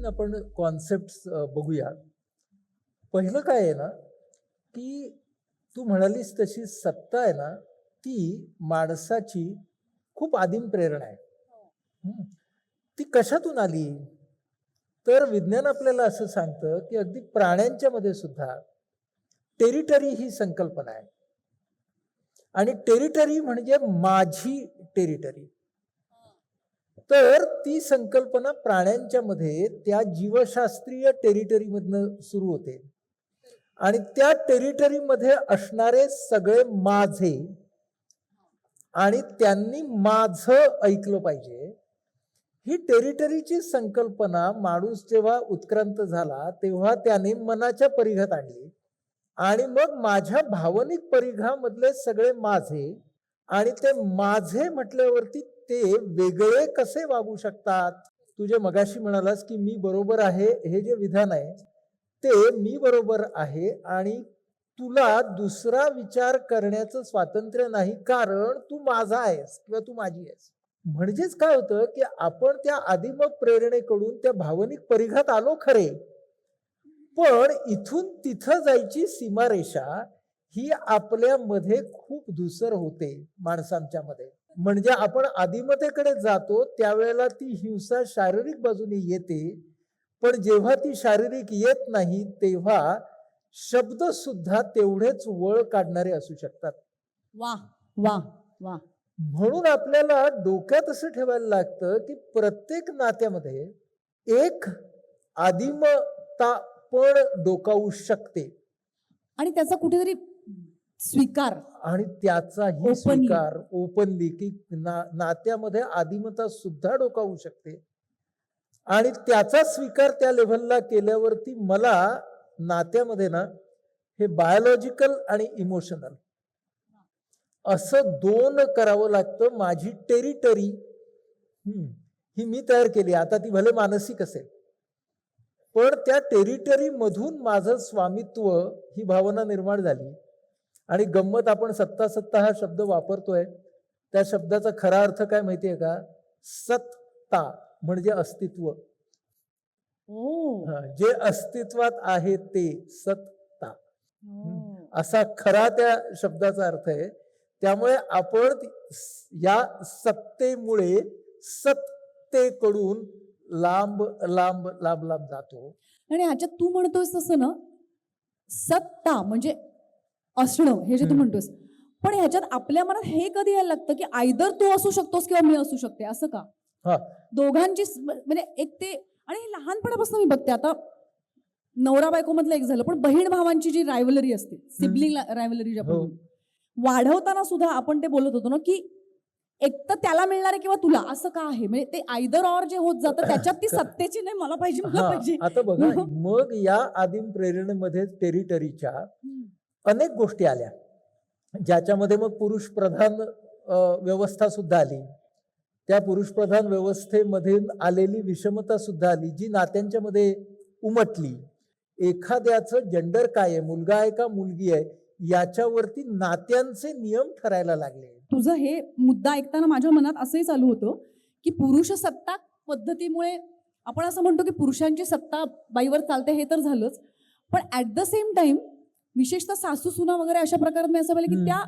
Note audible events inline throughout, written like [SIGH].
तीन आपण कॉन्सेप्ट बघूया. पहिलं काय आहे ना की तू म्हणालीस तशी सत्ता आहे ना ती माणसाची खूप आदिम प्रेरणा आहे. हम्म. ती कशातून आली? तर विज्ञान आपल्याला असं सांगतं की अगदी प्राण्यांच्या मध्ये सुद्धा टेरिटरी ही संकल्पना आहे. आणि टेरिटरी म्हणजे माझी टेरिटरी. तर ती संकल्पना प्राण्यांच्या मध्ये त्या जीवशास्त्रीय टेरिटरीमधनं सुरू होते. आणि त्या टेरिटरीमध्ये असणारे सगळे माझे आणि त्यांनी माझं ऐकलं पाहिजे. ही टेरिटरीची संकल्पना माणूस जेव्हा उत्क्रांत झाला तेव्हा त्याने मनाच्या परिघात आणली. आणि मग माझ्या भावनिक परिघामधले सगळे माझे आणि ते माझे म्हटल्यावरती ते वेगळे कसे वागू शकतात? तुझे मगाशी म्हणालास की मी बरोबर आहे हे जे विधान आहे ते मी बरोबर आहे आणि तुला दुसरा विचार करण्याचं स्वातंत्र्य नाही कारण तू माझा आहेस किंवा तू माझी आहेस. म्हणजेच काय होतं की आपण त्या आदिम प्रेरणेकडून त्या भावनिक परिघात आलो खरे. पण इथून तिथं जायची सीमारेषा ही आपल्यामध्ये खूप धुसर होते माणसांच्या मध्ये म्हणजे आपण आदिमतेकडे जातो त्यावेळेला ती हिंसा शारीरिक बाजूने येते. पण जेव्हा ती शारीरिक येत नाही तेव्हा शब्द सुद्धा तेवढेच वळ काढणारे असू शकतात. वा वा वा म्हणून आपल्याला डोक्यात असं ठेवायला लागतं की प्रत्येक नात्यामध्ये एक आदिमता पण डोकावू शकते. आणि त्याचा कुठेतरी स्वीकार. आणि त्याचाही Openly. स्वीकार ओपनली की ना नात्यामध्ये आदिमता सुद्धा डोकावू शकते. आणि त्याचा स्वीकार त्या लेव्हलला केल्यावरती मला नात्यामध्ये ना हे बायोलॉजिकल आणि इमोशनल असं दोन करावं लागतं माझी टेरिटरी ही मी तयार केली. आता ती भले मानसिक असेल. पण त्या टेरिटरी मधून माझं स्वामित्व ही भावना निर्माण झाली. आणि गंमत आपण सत्ता सत्ता हा शब्द वापरतोय त्या शब्दाचा खरा अर्थ काय माहितीये का? सत्ता म्हणजे अस्तित्व. हा, जे अस्तित्वात आहे ते सत्ता. ओ. असा खरा त्या शब्दाचा अर्थ आहे. त्यामुळे आपण या सत्तेमुळे सत्तेकडून लांब लांब लांब लांब जातो. आणि ह्याच्यात तू म्हणतोयस तसं ना सत्ता म्हणजे असणं हे जे तू हम्म. म्हणतोयस पण ह्याच्यात आपल्या मनात हे कधी यायला लागतं की आयदर तू असू शकतोस किंवा मी असू शकते असं का हा. दोघांची म्हणजे एक ते आणि हे लहानपणापासून मी बघते आता नवरा बायको मधलं एक झालं पण बहीण भावांची जी रायव्हलरी असते सिबलिंग रायव्हलरी आपण. वाढवताना सुद्धा आपण ते बोलत होतो ना की एक तर त्याला मिळणार आहे किंवा तुला असं का आहे म्हणजे ते आयदर ऑर जे होत जातं त्याच्यात ती [LAUGHS] सत्तेची नाही मला पाहिजे मला पाहिजे आता बघा [LAUGHS] मग या आदिम प्रेरणेमध्ये टेरिटरीच्या. अनेक गोष्टी आल्या. ज्याच्यामध्ये मग पुरुष प्रधान व्यवस्था सुद्धा आली. त्या पुरुष प्रधान व्यवस्थेमध्ये आलेली विषमता सुद्धा आली जी नात्यांच्या मध्ये उमटली. एखाद्याचं जेंडर काय आहे मुलगा आहे का मुलगी आहे याच्यावरती नात्यांचे नियम ठरायला लागले. तुझं हे मुद्दा ऐकताना माझ्या मनात असंही चालू होतं की पुरुष सत्ता पद्धतीमुळे आपण असं म्हणतो की पुरुषांची सत्ता बाईवर चालते हे तर झालंच पण ऍट द सेम टाइम विशेषतः सासू सुना वगैरे अशा प्रकारात मी असं पाहिलं की. त्या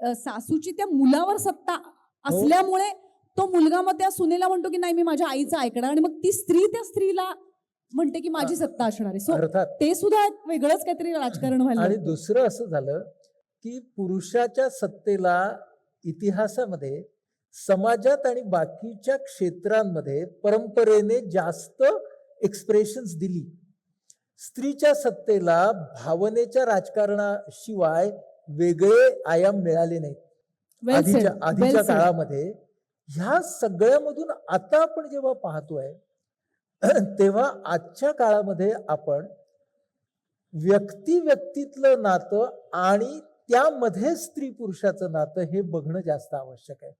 अ, सासूची त्या मुलावर सत्ता असल्यामुळे तो मुलगा मग त्या सुनेला म्हणतो की नाही मी माझ्या आईचं ऐकणार. आणि मग ती स्त्री त्या स्त्रीला म्हणते की माझी सत्ता असणार आहे. सो अर्थात ते सुद्धा एक वेगळंच काहीतरी राजकारण व्हायला आणि. दुसरं असं झालं की पुरुषाच्या सत्तेला इतिहासामध्ये समाजात आणि बाकीच्या क्षेत्रांमध्ये परंपरेने जास्त एक्सप्रेशन्स दिली. स्त्रीच्या सत्तेला भावनेच्या राजकारणाशिवाय वेगळे आयाम मिळाले नाहीत. आधीच्या आधीच्या. काळामध्ये ह्या सगळ्यामधून आता आपण जेव्हा पाहतोय [CLEARS THROAT] तेव्हा आजच्या काळामध्ये आपण व्यक्ती व्यक्तीतलं नातं आणि त्यामध्ये स्त्री पुरुषाचं नातं हे बघणं जास्त आवश्यक आहे.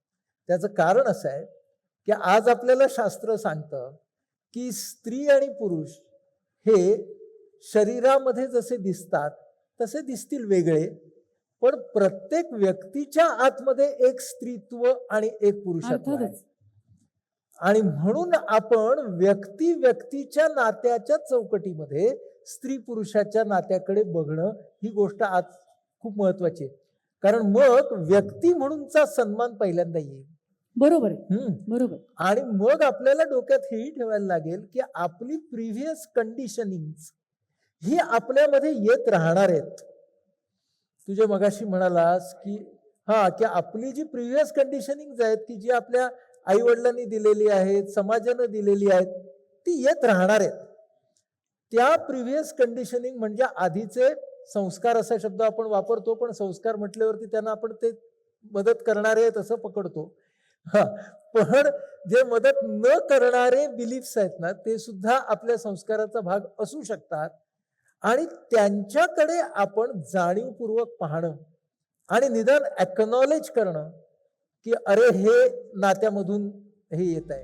त्याचं कारण असं आहे की आज आपल्याला शास्त्र सांगतं की स्त्री आणि पुरुष हे शरीरामध्ये जसे दिसतात तसे दिसतील वेगळे. पण प्रत्येक व्यक्तीच्या आतमध्ये एक स्त्रीत्व आणि एक पुरुषत्व आणि म्हणून आपण व्यक्ती व्यक्तीच्या नात्याच्या चौकटीमध्ये स्त्री पुरुषाच्या नात्याकडे बघणं ही गोष्ट आज खूप महत्वाची आहे. कारण मग व्यक्ती म्हणूनचा सन्मान पहिल्यांदा येईल. बरोबर. बरोबर. आणि मग आपल्याला डोक्यात हेही ठेवायला लागेल की आपली प्रिव्हियस कंडिशनिंग ही आपल्यामध्ये येत राहणार आहेत. तुझे मगाशी म्हणालास की हा की आपली जी प्रिव्हियस कंडिशनिंग आहेत की जी आपल्या आई वडिलांनी दिलेली आहेत समाजानं दिलेली आहेत ती येत राहणार आहेत. त्या प्रिव्हियस कंडिशनिंग म्हणजे आधीचे संस्कार असा शब्द आपण वापरतो पण संस्कार म्हटल्यावरती त्यांना आपण ते मदत करणारे आहेत असं पकडतो. हा पण जे मदत न करणारे बिलीफ्स आहेत ना ते सुद्धा आपल्या संस्काराचा भाग असू शकतात. आणि त्यांच्याकडे आपण जाणीवपूर्वक पाहणं आणि निदान ॲक्नॉलेज करणं की अरे हे नात्यामधून हे येत आहे.